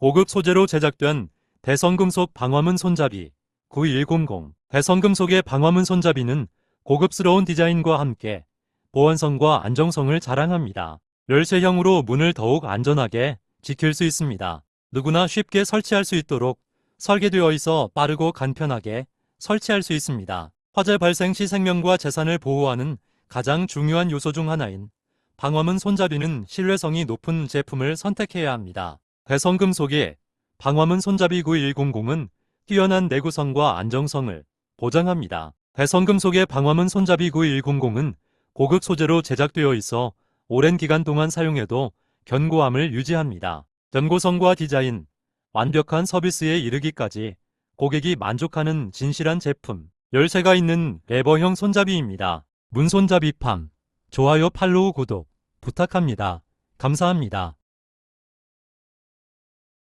고급 소재로 제작된 대성금속 방화문 손잡이 9100 대성금속의 방화문 손잡이는 고급스러운 디자인과 함께 보안성과 안정성을 자랑합니다. 열쇠형으로 문을 더욱 안전하게 지킬 수 있습니다. 누구나 쉽게 설치할 수 있도록 설계되어 있어 빠르고 간편하게 설치할 수 있습니다. 화재 발생 시 생명과 재산을 보호하는 가장 중요한 요소 중 하나인 방화문 손잡이는 신뢰성이 높은 제품을 선택해야 합니다. 대성금속의 방화문 손잡이 9100은 뛰어난 내구성과 안정성을 보장합니다. 대성금 속의 방화문 손잡이 9100은 고급 소재로 제작되어 있어 오랜 기간 동안 사용해도 견고함을 유지합니다. 견고성과 디자인, 완벽한 서비스에 이르기까지 고객이 만족하는 진실한 제품, 열쇠가 있는 레버형 손잡이입니다. 문손잡이 팜, 좋아요 팔로우 구독 부탁합니다. 감사합니다.